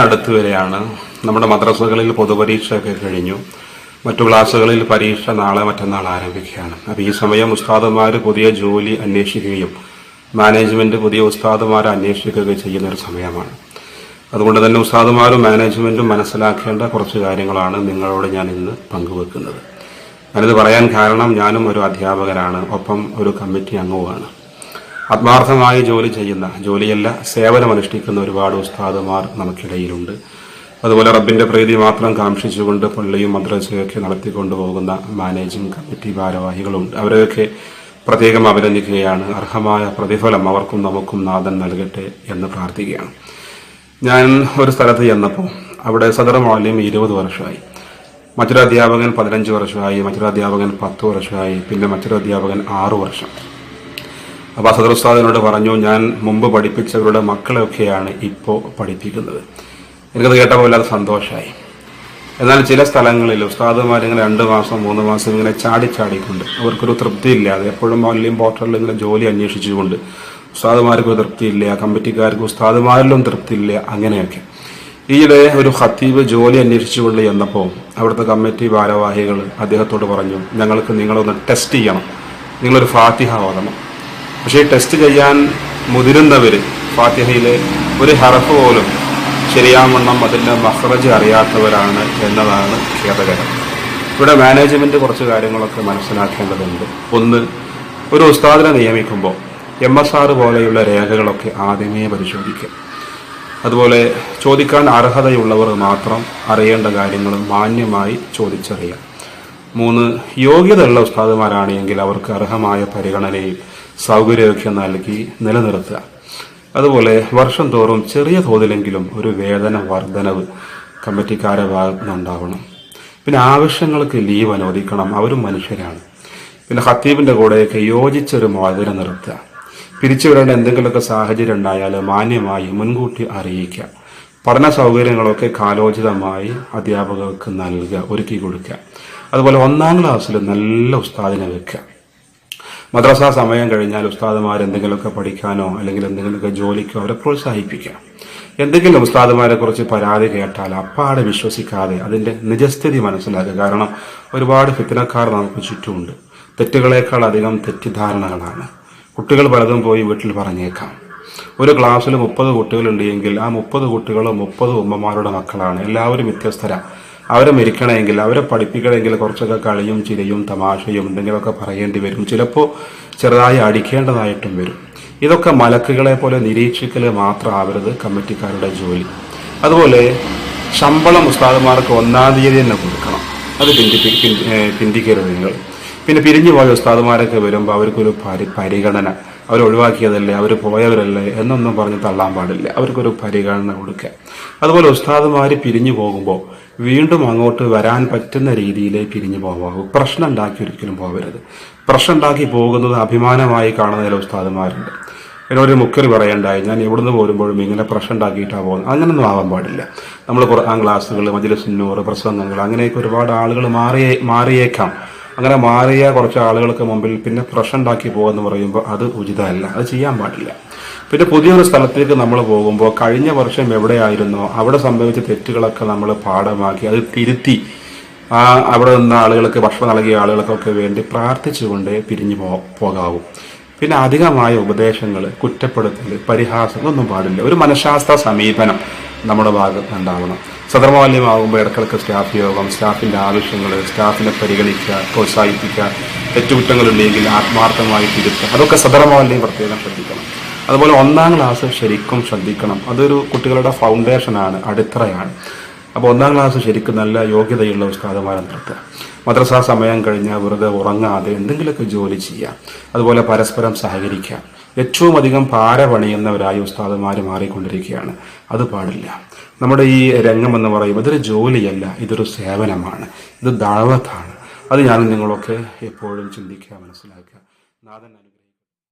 അടുത്ത് വരെയാണ് നമ്മുടെ മദ്രസകളിൽ പൊതുപരീക്ഷയൊക്കെ കഴിഞ്ഞു. മറ്റു ക്ലാസ്സുകളിൽ പരീക്ഷ നാളെ മറ്റന്നാൾ ആരംഭിക്കുകയാണ്. അപ്പോൾ ഈ സമയം ഉസ്താദന്മാർ പുതിയ ജോലി അന്വേഷിക്കുകയും മാനേജ്മെന്റ് പുതിയ ഉസ്താദന്മാരെ അന്വേഷിക്കുകയൊക്കെ ചെയ്യുന്ന ഒരു സമയമാണ്. അതുകൊണ്ട് തന്നെ ഉസ്താദുമാരും മാനേജ്മെന്റും മനസ്സിലാക്കേണ്ട കുറച്ച് കാര്യങ്ങളാണ് നിങ്ങളോട് ഞാൻ ഇന്ന് പങ്കുവെക്കുന്നത്. ഞാനിത് പറയാൻ കാരണം ഞാനും ഒരു അധ്യാപകനാണ് ഒപ്പം ഒരു കമ്മിറ്റി അംഗവുമാണ്. ആത്മാർത്ഥമായി ജോലി ചെയ്യുന്ന ജോലിയല്ല സേവനമനുഷ്ഠിക്കുന്ന ഒരുപാട് ഉസ്താദുമാർ നമുക്കിടയിലുണ്ട്. അതുപോലെ റബ്ബിന്റെ പ്രീതി മാത്രം കാക്ഷിച്ചുകൊണ്ട് പള്ളിയും മദ്രസയൊക്കെ നടത്തിക്കൊണ്ടു പോകുന്ന മാനേജിംഗ് കമ്മിറ്റി ഭാരവാഹികളുണ്ട്. അവരെയൊക്കെ പ്രത്യേകം അഭിനന്ദിക്കുകയാണ്. അർഹമായ പ്രതിഫലം അവർക്കും നമുക്കും നാഥൻ നൽകട്ടെ എന്ന് പ്രാർത്ഥിക്കുകയാണ്. ഞാൻ ഒരു സ്ഥലത്ത് ചെന്നപ്പോൾ അവിടെ സദർ മൗല്യം ഇരുപത് വർഷമായി. മറ്റൊരു അധ്യാപകൻ പതിനഞ്ച് വർഷമായി മറ്റൊരു അധ്യാപകൻ പത്ത് വർഷമായി പിന്നെ മറ്റൊരു അധ്യാപകൻ ആറു വർഷം. അപ്പോൾ സദർ ഉസ്താദിനോട് പറഞ്ഞു ഞാൻ മുമ്പ് പഠിപ്പിച്ചവരുടെ മക്കളെയൊക്കെയാണ് ഇപ്പോൾ പഠിപ്പിക്കുന്നത്. എനിക്കത് കേട്ടപ്പോൾ വല്ലാതെ സന്തോഷമായി എന്നാൽ ചില സ്ഥലങ്ങളിൽ ഉസ്താദുമാരിങ്ങനെ രണ്ട് മാസം മൂന്ന് മാസം ഇങ്ങനെ ചാടി ചാടിക്കൊണ്ട് അവർക്കൊരു തൃപ്തിയില്ലാതെ എപ്പോഴും വലിയ പോർട്ടലിൽ ഇങ്ങനെ ജോലി അന്വേഷിച്ചുകൊണ്ട് ഉസ്താദുമാർക്ക് ഒരു തൃപ്തിയില്ല കമ്മിറ്റിക്കാർക്ക് ഉസ്താദുമാരിലും തൃപ്തിയില്ല അങ്ങനെയൊക്കെ. ഈയിടെ ഒരു ഖത്തീബ് ജോലി അന്വേഷിച്ചുകൊണ്ട് ചെന്നപ്പോൾ അവിടുത്തെ കമ്മിറ്റി ഭാരവാഹികൾ അദ്ദേഹത്തോട് പറഞ്ഞു ഞങ്ങൾക്ക് നിങ്ങളൊന്ന് ടെസ്റ്റ് ചെയ്യണം. നിങ്ങളൊരു ഫാത്തിഹ ഓതണം. പക്ഷേ ടെസ്റ്റ് ചെയ്യാൻ മുതിരുന്നവർ ഫാത്തിഹയിലെ ഒരു ഹറഫ് പോലും ശരിയാവണ്ണം അതിന്റെ മഹ്റജ് അറിയാത്തവരാണ് എന്നതാണ് ഖേദകരം. ഇവിടെ മാനേജ്മെന്റ് കുറച്ച് കാര്യങ്ങളൊക്കെ മനസ്സിലാക്കേണ്ടതുണ്ട്. ഒന്ന് ഒരു ഉസ്താദിനെ നിയമിക്കുമ്പോൾ എം എസ് ആർ പോലെയുള്ള രേഖകളൊക്കെ ആദ്യമേ പരിശോധിക്കും അതുപോലെ ചോദിക്കാൻ അർഹതയുള്ളവർ മാത്രം അറിയേണ്ട കാര്യങ്ങൾ മാന്യമായി ചോദിച്ചറിയാം മൂന്ന് യോഗ്യതയുള്ള ഉസ്താദുമാരാണെങ്കിൽ അവർക്ക് അർഹമായ പരിഗണനയും സൗകര്യമൊക്കെ നൽകി നിലനിർത്തുക. അതുപോലെ വർഷം തോറും ചെറിയ തോതിലെങ്കിലും ഒരു വേതന വർധനവ് കമ്മിറ്റിക്കാരെ ഭാഗത്തുനിന്നുണ്ടാവണം. പിന്നെ ആവശ്യങ്ങൾക്ക് ലീവ് അനുവദിക്കണം. അവരും മനുഷ്യരാണ്. പിന്നെ ഹത്തീബിന്റെ കൂടെയൊക്കെ യോജിച്ചൊരു മോചന നിർത്തുക. പിരിച്ചുവിടേണ്ട എന്തെങ്കിലുമൊക്കെ സാഹചര്യം ഉണ്ടായാൽ മാന്യമായി മുൻകൂട്ടി അറിയിക്കുക. പഠന സൗകര്യങ്ങളൊക്കെ കാലോചിതമായി അധ്യാപകർക്ക് നൽകുക ഒരുക്കി കൊടുക്കുക. അതുപോലെ ഒന്നാം ക്ലാസ്സിൽ നല്ല ഉസ്താദിനെ വെക്കുക. മദ്രസ സമയം കഴിഞ്ഞാൽ ഉസ്താദുമാർ എന്തെങ്കിലുമൊക്കെ പഠിക്കാനോ അല്ലെങ്കിൽ എന്തെങ്കിലുമൊക്കെ ജോലിക്കോ അവരെ പ്രോത്സാഹിപ്പിക്കാം എന്തെങ്കിലും ഉസ്താദുമാരെ കുറിച്ച് പരാതി കേട്ടാൽ അപ്പാടെ വിശ്വസിക്കാതെ അതിന്റെ നിജസ്ഥിതി മനസ്സിലാക്കുക. കാരണം ഒരുപാട് ഫിത്തനക്കാർ നമുക്ക് ചുറ്റുമുണ്ട്. തെറ്റുകളേക്കാൾ അധികം തെറ്റിദ്ധാരണകളാണ്. കുട്ടികൾ പലതും പോയി വീട്ടിൽ പറഞ്ഞേക്കാം. ഒരു ക്ലാസ്സിൽ മുപ്പത് കുട്ടികളുണ്ടെങ്കിൽ ആ മുപ്പത് കുട്ടികളും മുപ്പത് ഉമ്മമാരുടെ മക്കളാണ്. എല്ലാവരും വ്യത്യസ്തരാ. അവരെ മരിക്കണമെങ്കിൽ അവരെ പഠിപ്പിക്കണമെങ്കിൽ കുറച്ചൊക്കെ കളിയും ചിരിയും തമാശയും എന്തെങ്കിലുമൊക്കെ പറയേണ്ടി വരും. ചിലപ്പോൾ ചെറുതായി അടിക്കേണ്ടതായിട്ടും വരും. ഇതൊക്കെ മലക്കുകളെ പോലെ നിരീക്ഷിക്കൽ മാത്രമാവരുത് കമ്മിറ്റിക്കാരുടെ ജോലി. അതുപോലെ ശമ്പളം ഉസ്താദുമാർക്ക് ഒന്നാം തീയതി തന്നെ കൊടുക്കണം. അത് പിന്തി പിന്തിക്കരുത് നിങ്ങൾ. പിന്നെ പിരിഞ്ഞു പോയ ഉസ്താദുമാരൊക്കെ വരുമ്പോൾ അവർക്കൊരു പരി പരിഗണന. അവർ ഒഴിവാക്കിയതല്ലേ അവർ പോയവരല്ലേ എന്നൊന്നും പറഞ്ഞ് തള്ളാൻ പാടില്ല. അവർക്കൊരു പരിഗണന കൊടുക്കുക. അതുപോലെ ഉസ്താദുമാർ പിരിഞ്ഞു പോകുമ്പോൾ വീണ്ടും അങ്ങോട്ട് വരാൻ പറ്റുന്ന രീതിയിലേ പിരിഞ്ഞു പോകാവൂ പ്രശ്നം ഉണ്ടാക്കി ഒരിക്കലും പോകരുത് പ്രശ്നം ഉണ്ടാക്കി പോകുന്നത് അഭിമാനമായി കാണുന്ന ചില ഉസ്താദുമാരുണ്ട്. എന്നൊരു മുക്കറി പറയണ്ടായി ഞാൻ എവിടുന്ന് പോരുമ്പോഴും ഇങ്ങനെ പ്രശ്നം ഉണ്ടാക്കിയിട്ടാണ് പോകുന്നത്? അങ്ങനൊന്നും ആവാൻ പാടില്ല. നമ്മൾ ഖുർആൻ ക്ലാസ്സുകൾ മജിലിസുന്നൂർ പ്രസംഗങ്ങൾ അങ്ങനെയൊക്കെ ഒരുപാട് ആളുകൾ മാറിയേ മാറിയേക്കാം. അങ്ങനെ മാറിയ കുറച്ച് ആളുകൾക്ക് മുമ്പിൽ പിന്നെ പ്രശ്നം ഉണ്ടാക്കി പോകുമെന്ന് പറയുമ്പോൾ അത് ഉചിതമല്ല. അത് ചെയ്യാൻ പാടില്ല. പിന്നെ പുതിയൊരു സ്ഥലത്തേക്ക് നമ്മൾ പോകുമ്പോൾ കഴിഞ്ഞ വർഷം എവിടെയായിരുന്നോ അവിടെ സംഭവിച്ച തെറ്റുകളൊക്കെ നമ്മൾ പാഠമാക്കി അത് തിരുത്തി ആ അവിടെ നിന്ന ആളുകൾക്ക് ഭക്ഷണം നൽകിയ ആളുകൾക്കൊക്കെ വേണ്ടി പ്രാർത്ഥിച്ചുകൊണ്ട് പിരിഞ്ഞു പോ പോകാവൂ. പിന്നെ അധികമായ ഉപദേശങ്ങൾ കുറ്റപ്പെടുത്തൽ പരിഹാസം ഒന്നും പാടില്ല. ഒരു മനഃശാസ്ത്ര സമീപനം. നമ്മുടെ ഭാഗത്ത് ഉണ്ടാവണം. സദർമാലിന്യമാകുമ്പോൾ ഇടക്കിടക്ക് സ്റ്റാഫ് യോഗം സ്റ്റാഫിന്റെ ആവശ്യങ്ങൾ സ്റ്റാഫിനെ പരിഗണിക്കുക പ്രോത്സാഹിപ്പിക്കുക തെറ്റുകുറ്റങ്ങളുണ്ടെങ്കിൽ ആത്മാർത്ഥമായി തിരുത്തുക. അതൊക്കെ സദർമാലിന്യം പ്രത്യേകം ശ്രദ്ധിക്കണം. അതുപോലെ ഒന്നാം ക്ലാസ് ശരിക്കും ശ്രദ്ധിക്കണം. അതൊരു കുട്ടികളുടെ ഫൗണ്ടേഷനാണ് അടിത്തറയാണ്. അപ്പോൾ ഒന്നാം ക്ലാസ് ശരിക്കും നല്ല യോഗ്യതയുള്ള ഉസ്താദമാരെ നിർത്തുക മദ്രസാ സമയം കഴിഞ്ഞാൽ വെറുതെ ഉറങ്ങാതെ എന്തെങ്കിലുമൊക്കെ ജോലി ചെയ്യാം അതുപോലെ പരസ്പരം സഹകരിക്കാം ഏറ്റവും അധികം പാര പണിയുന്നവരായി ഉസ്താദന്മാർ മാറിക്കൊണ്ടിരിക്കുകയാണ്. അത് പാടില്ല. നമ്മുടെ ഈ രംഗം എന്ന് പറയുമ്പോൾ ഇതൊരു ജോലിയല്ല ഇതൊരു സേവനമാണ് ഇത് ദാവത്താണ്. അത് ഞാൻ നിങ്ങളൊക്കെ എപ്പോഴും ചിന്തിക്കുക മനസ്സിലാക്കുക. നാഥൻ